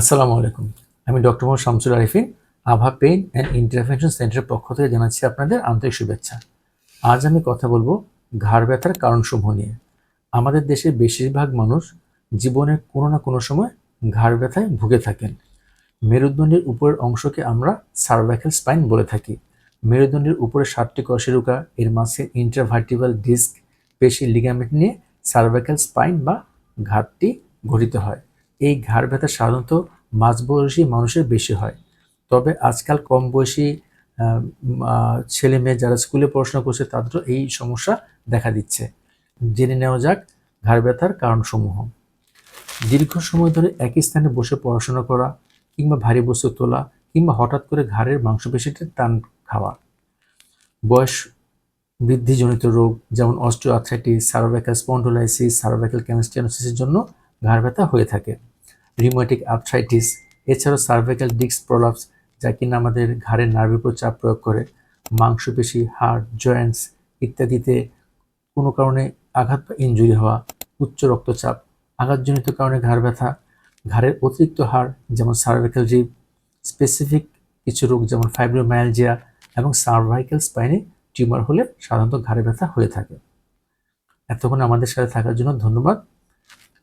আসসালামু আলাইকুম। আমি ডক্টর মোহাম্মদ শামসুল আরিফিন, আভা পেইন অ্যান্ড ইন্টারভেনশন সেন্টারের পক্ষ থেকে জানাচ্ছি আপনাদের আন্তরিক শুভেচ্ছা। আজ আমি কথা বলব ঘাড় ব্যথার কারণসমূহ নিয়ে। আমাদের দেশের বেশিরভাগ মানুষ জীবনের কোনো না কোনো সময় ঘাড় ব্যথায় ভুগে থাকেন। মেরুদণ্ডের উপরের অংশকে আমরা সার্ভাইকাল স্পাইন বলে থাকি। মেরুদণ্ডের উপরে সাতটি কশেরুকা, এর মাঝে ইন্টারভার্টিভাল ডিস্ক পেশি লিগামেন্ট নিয়ে সার্ভাইকাল স্পাইন বা ঘাটটি গঠিত হয়। এই ঘাড় ব্যথা সাধারণত মাঝবয়সী মানুষের বেশি হয়। তবে আজকাল কম বয়সী ছেলে মেয়ে যারা স্কুলে পড়াশোনা করছে তাদেরও এই সমস্যা দেখা দিচ্ছে। জেনে নেওয়া যাক ঘাড় ব্যথার কারণসমূহ। দীর্ঘ সময় ধরে একই স্থানে বসে পড়াশোনা করা কিংবা ভারী বস্তু তোলা কিংবা হঠাৎ করে ঘাড়ের মাংসপেশিতে টান খাওয়া। বয়স বৃদ্ধিজনিত রোগ যেমন অস্টিওআর্থ্রাইটিস সার্ভাইকাল স্পন্ডোলাইসিস সার্ভাইকাল ক্যানস্টিয়ানোসিসের জন্য ঘাড় ব্যথা হয়ে থাকে। রিউমেটিক আর্থ্রাইটিস এছাড়াও সার্ভাইকাল ডিস্ক প্রলাপস যা কিনা আমাদের ঘাড়ের নার্ভের উপর চাপ প্রয়োগ করে, মাংসপেশি হাড় জয়েন্টস ইত্যাদিতে কোনো কারণে আঘাত বা ইনজুরি হওয়া, উচ্চ রক্তচাপ, আঘাতজনিত কারণে ঘাড় ব্যথা, ঘাড়ের অতিরিক্ত হাড়, যেমন সার্ভাইকাল রিব স্পেসিফিক কিছু রোগ যেমন ফাইব্রোমায়ালজিয়া এবং সার্ভাইকাল স্পাইনে টিউমার হলে সাধারণত ঘাড়ে ব্যথা হয়ে থাকে। এতক্ষণ আমাদের সাথে থাকার জন্য ধন্যবাদ।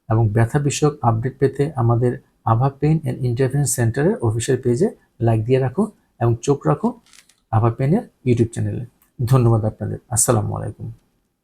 এবং ব্যথা বিষয়ক আপডেট পেতে আমাদের আভা পেন অ্যান্ড ইন্টারভেনশন সেন্টারের অফিসিয়াল পেজে লাইক দিয়ে রাখো এবং চোখ রাখো আভা পেনের ইউটিউব চ্যানেলে ধন্যবাদ আপনাদের। আসসালামু আলাইকুম।